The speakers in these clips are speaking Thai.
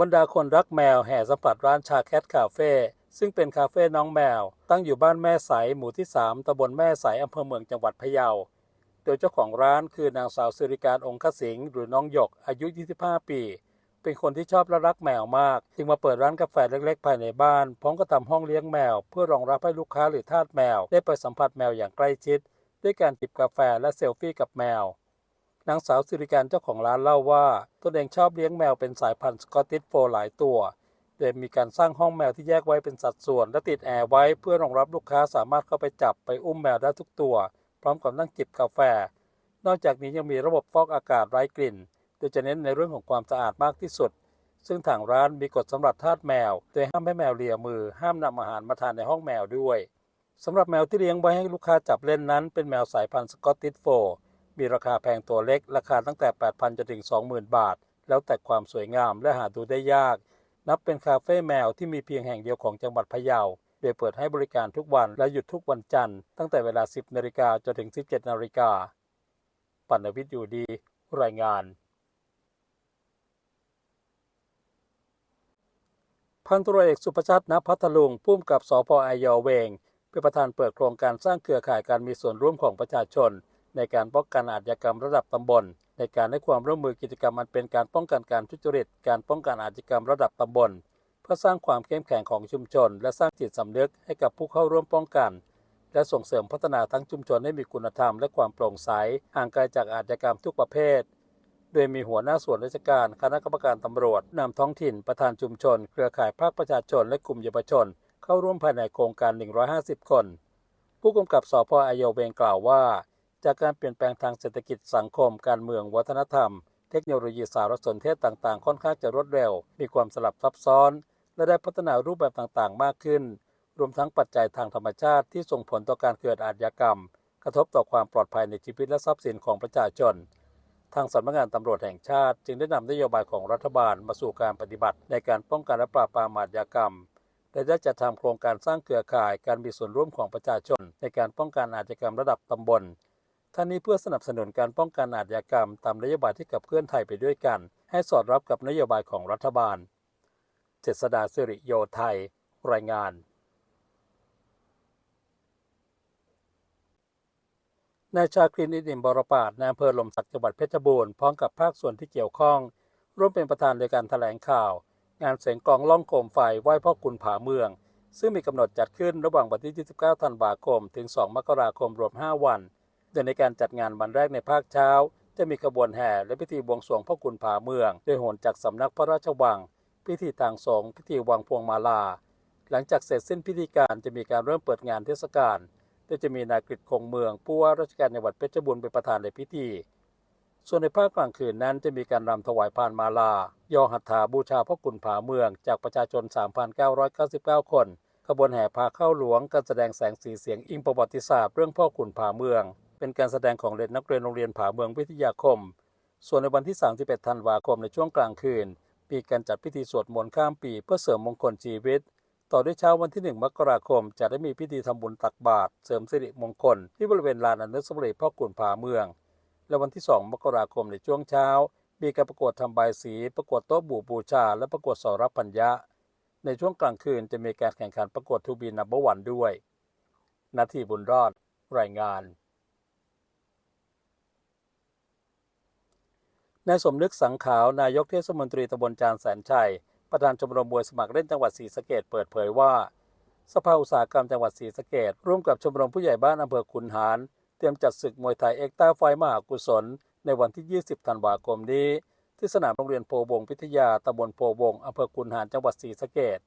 บรรดาคนรักแมวแห่สัมผัสร้านชาแคทคาเฟ่ซึ่งเป็นคาเฟ่น้องแมว ตั้งอยู่บ้านแม่ใสหมู่ที่ 3ตำบลแม่ใสอำเภอเมืองจังหวัดพะเยา โดยเจ้าของร้านคือนางสาวสิริการองคสิงห์หรือน้องหยกอายุ 25 ปี เป็นคนที่ชอบและรักแมวมาก จึงมาเปิดร้านกาแฟเล็กๆ ภายในบ้าน พร้อมกับทำห้องเลี้ยงแมว เพื่อรองรับให้ลูกค้าหรือทาสแมว ได้ไปสัมผัสแมวอย่างใกล้ชิด ด้วยการจิบกาแฟและเซลฟี่กับแมว นางสาวสิริการเจ้าของร้านเล่าว่าตนเองชอบเลี้ยงแมวเป็นสายพันธุ์สกอตติชโฟหลายตัวโดยมีการสร้างห้องแมวที่แยกไว้เป็นสัดส่วน และติดแอร์ไว้เพื่อรองรับลูกค้าสามารถเข้าไปจับไปอุ้มแมวได้ทุกตัว พร้อมกับนั่งจิบกาแฟ นอกจากนี้ยังมีระบบฟอกอากาศไร้กลิ่น โดยจะเน้นในเรื่องของความสะอาดมากที่สุด ซึ่งทางร้านมีกฎสำหรับทาสแมว โดยห้ามให้แมวเลียมือ ห้ามนำอาหารมาทานในห้องแมวด้วยสำหรับแมวที่เลี้ยงไว้ให้ลูกค้าจับเล่นนั้น เป็นแมวสายพันธุ์สกอตติชโฟล มีราคาแพงตัวเล็ก ราคาตั้งแต่ 8,000จนถึง 20,000 บาท แล้วแต่ความสวยงามและหาดูได้ยาก นับเป็นคาเฟ่แมวที่มีเพียงแห่งเดียวของจังหวัดพะเยา โดยเปิดให้บริการทุกวันและหยุดทุกวันจันทร์ตั้งแต่เวลา 10นาฬิกาจนถึง 17นาฬิกาปัณวิทย์อยู่ดี รายงาน พันตรวจเอกสุภชัดณพัทลุงผู้กำกับสพอายอเวงเป็นประธานเปิดโครงการสร้างเครือข่ายการมีส่วนร่วมของประชาชน ในการป้องกันอาชญากรรมระดับตำบล ในการให้ความร่วมมือกิจกรรมมันเป็นการป้องกันการทุจริต การป้องกันอาชญากรรมระดับตำบล เพื่อสร้างความเข้มแข็งของชุมชน และสร้างจิตสำนึกให้กับผู้เข้าร่วมป้องกัน และส่งเสริมพัฒนาทั้งชุมชนให้มีคุณธรรมและความโปร่งใสห่างไกลจากอาชญากรรมทุกประเภทโดยมีหัวหน้าส่วนราชการ คณะกรรมการตำรวจนำท้องถิ่น ประธานชุมชน เครือข่ายภาคประชาชน และกลุ่มเยาวชน เข้าร่วมภายในโครงการ 150 คน ผู้กำกับสพอายเวงกล่าวว่า จากการเปลี่ยนแปลงทางเศรษฐกิจสังคม การเมืองวัฒนธรรม เทคโนโลยีสารสนเทศต่างๆ ค่อนข้างจะรวดเร็ว มีความสลับซับซ้อน และได้พัฒนารูปแบบต่างๆ มากขึ้น รวมทั้งปัจจัยทางธรรมชาติที่ส่งผลต่อการเกิดอาชญากรรม กระทบต่อความปลอดภัยในชีวิตและทรัพย์สินของประชาชน ทางสำนักงานตำรวจแห่งชาติ จึงได้นำนโยบายของรัฐบาลมาสู่การปฏิบัติ ในการป้องกันและปราบปรามอาชญากรรมและได้จัดทำโครงการสร้างเครือข่ายการมีส่วนร่วมของประชาชน ในการป้องกันอาชญากรรมระดับตำบล ท่านนี้เพื่อสนับสนุนการป้องกันอาชญากรรม ตามนโยบายที่ขับเคลื่อนไทยไปด้วยกัน ให้สอดรับกับนโยบายของรัฐบาล เจษดาสิริโยไทย รายงาน นายชาครินอิดิมบรปาดในอำเภอลมสักดิ์จังหวัดเพชรบูรณ์พร้อมกับภาคส่วนที่เกี่ยวข้อง ร่วมเป็นประธานในการถแถลงข่าว งานเสียงกลองล่องโคมไฟไหว้พ่อคุณผาเมือง ซึ่งมีกำหนดจัดขึ้นระหว่างวันที่ 29 ธันวาคม ถึง 2 มกราคมรวม 5 วัน โดยในการจัดงานวันแรกในภาคเช้า จะมีขบวนแห่และพิธีบวงสรวงพ่อคุณผาเมือง โดยโหนจากสำนักพระราชวัง พิธีทางสงฆ์พิธีวังพวงมาลา หลังจากเสร็จสิ้นพิธีการจะมีการเริ่มเปิดงานเทศกาลโดยจะมีนายกฤษคงเมืองผู้ว่าราชการจังหวัดเพชรบูรณ์เป็นประธานในพิธี ส่วนในภาคกลางคืนนั้นจะมีการรำถวายพานมาลา ยอหัตถาบูชาพ่อขุนผาเมือง จากประชาชน 3,999 คนขบวนแห่พาเข้าหลวงการแสดงแสงสีเสียงอิงประวัติศาสตร์เรื่องพ่อขุนผาเมือง เป็นการแสดงของเด็กนักเรียนโรงเรียนผาเมืองวิทยาคม ส่วนในวันที่ 31 ธันวาคมในช่วงกลางคืนมีการจัดพิธีสวดมนต์ข้ามปีเพื่อเสริมมงคลชีวิต ต่อด้วยเช้าวันที่ 1 มกราคม จะได้มีพิธีทำบุญตักบาตรเสริมสิริมงคล ที่บริเวณลานอนุสาวรีย์พ่อขุนผาเมือง และวันที่ 2 มกราคมในช่วงเช้า มีการประกวดทำบสี ประกวดโต๊ะบูบูชา และประกวดสรับพัญญะ ในช่วงกลางคืนจะมีการแข่งขันประกวดทูบีนับวันด้วย นาทีบุญรอด รายงาน นายสมนึกสังขาวนายกเทศมนตรีตำบลจานแสนชัย ประธานชมรมมวยสมัครเล่นจังหวัดศรีสะเกดเปิดเผยว่า สภาอุตสาหกรรมจังหวัดศรีสะเกดร่วมกับชมรมผู้ใหญ่บ้านอำเภอขุนหาร เตรียมจัดศึกมวยไทยเอ็กต้าไฟมหากุศล ในวันที่ 20 ธันวาคมนี้ ที่สนามโรงเรียนโพวงพิทยาตำบลโพวงอำเภอขุนหารจังหวัดศรีสะเกด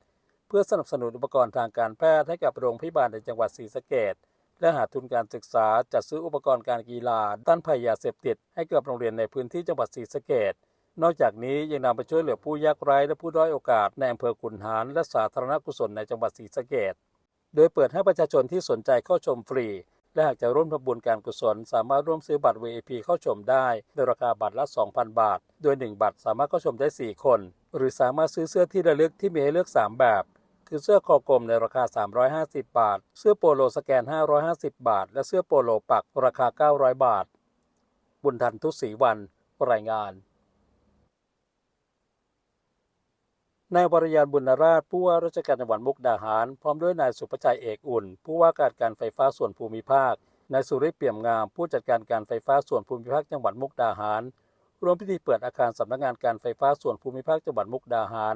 เพื่อสนับสนุนอุปกรณ์ทางการแพทย์ให้กับโรงพยาบาลในจังหวัดศรีสะเกด และหาทุนการศึกษาจัดซื้ออุปกรณ์การกีฬาต้านภัยยาเสพติด ให้กับโรงเรียนในพื้นที่จังหวัดศรีสะเกดนอกจากนี้ยังนำไปช่วยเหลือผู้ยากไร้และผู้ด้อยโอกาสในอำเภอขุนหารและสาธารณกุศลในจังหวัดศรีสะเกดโดยเปิดให้ประชาชนที่สนใจเข้าชมฟรี และหากจะร่วมทำบุญการกุศล สามารถร่วมซื้อบัตร VIP เข้าชมได้ในราคาบัตรละ 2,000 บาท โดย 1 บัตรสามารถเข้าชมได้ 4 คน หรือสามารถซื้อเสื้อที่ระลึกที่มีให้เลือก 3 แบบ คือเสื้อคอกลมในราคา 350 บาท เสื้อโปโลสแกน 550 บาท และเสื้อโปโลปักราคา 900 บาท บุญทันทุศรีวัน รายงานนายวรยานบุญราชผู้ว่าราชการจังหวัดมุกดาหาร พร้อมด้วยนายสุประชัยเอกอุ่น ผู้ว่าการการไฟฟ้าส่วนภูมิภาค นายสุริเปี่ยมงาม ผู้จัดการการไฟฟ้าส่วนภูมิภาคจังหวัดมุกดาหารร่วมพิธีเปิดอาคารสำนักงานการไฟฟ้าส่วนภูมิภาคจังหวัดมุกดาหาร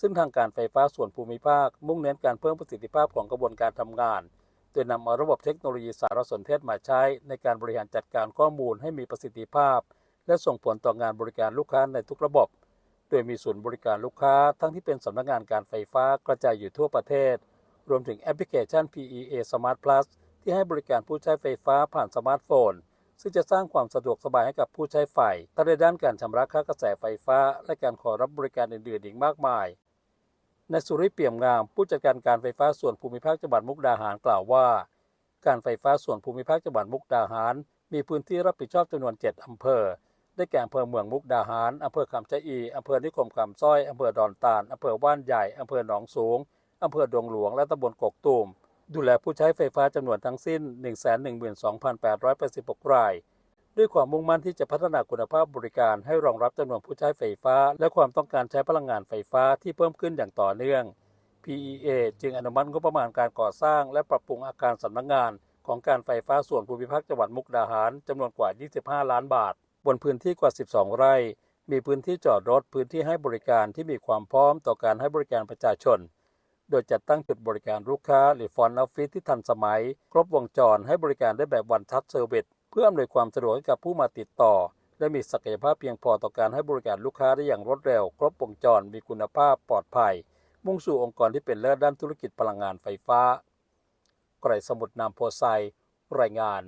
ซึ่งทางการไฟฟ้าส่วนภูมิภาค มุ่งเน้นการเพิ่มประสิทธิภาพของกระบวนการทำงาน โดยนำเอาระบบเทคโนโลยีสารสนเทศมาใช้ ในการบริหารจัดการข้อมูลให้มีประสิทธิภาพ และส่งผลต่องานบริการลูกค้าในทุกระบบ โดยมีศูนย์บริการลูกค้า ทั้งที่เป็นสำนักงานการไฟฟ้ากระจายอยู่ทั่วประเทศ รวมถึงแอปพลิเคชัน PEA Smart Plus ที่ให้บริการผู้ใช้ไฟฟ้าผ่านสมาร์ทโฟนซึ่งจะสร้างความสะดวกสบายให้กับผู้ใช้ไฟทั้งในด้านการชำระค่ากระแสไฟฟ้า และการขอรับบริการอื่นๆอีกมากมาย นายสุริเปี่ยมงามผู้จัดการการไฟฟ้าส่วนภูมิภาคจังหวัดมุกดาหารกล่าวว่า การไฟฟ้าส่วนภูมิภาคจังหวัดมุกดาหาร มีพื้นที่รับผิดชอบจำนวน 7 อำเภอ ได้แก่อำเภอเมืองมุกดาหารอำเภอคำชะอีอำเภอนิคมคำสร้อยอำเภอดอนตาลอำเภอว่านใหญ่อำเภอหนองสูงอำเภอดงหลวงและตำบลกกตูมดูแลผู้ใช้ไฟฟ้าจำนวนทั้งสิ้น 112,886 ราย ด้วยความมุ่งมั่นที่จะพัฒนาคุณภาพบริการให้รองรับจำนวนผู้ใช้ไฟฟ้า และความต้องการใช้พลังงานไฟฟ้าที่เพิ่มขึ้นอย่างต่อเนื่อง PEA จึงอนุมัติงบประมาณการก่อสร้าง และปรับปรุงอาคารสำนักงาน ของการไฟฟ้าส่วนภูมิภาคจังหวัดมุกดาหารจำนวนกว่า 25 ล้านบาท บนพื้นที่กว่า 12 ไร่ มีพื้นที่จอดรถพื้นที่ให้บริการที่มีความพร้อมต่อการให้บริการประชาชน โดยจัดตั้งจุดบริการลูกค้าหรือฟอนต์ออฟฟิศที่ทันสมัย ครบวงจรให้บริการได้แบบวันทัชเซอร์วิส พื่ออำนวยความสะดวกให้กับผู้มาติดต่อ และมีศักยภาพเพียงพอต่อการให้บริการลูกค้าได้อย่างรวดเร็ว ครบวงจร มีคุณภาพปลอดภัย มุ่งสู่องค์กรที่เป็นเลิศด้านธุรกิจพลังงานไฟฟ้าไกรสมุทรนามโพไซรายงาน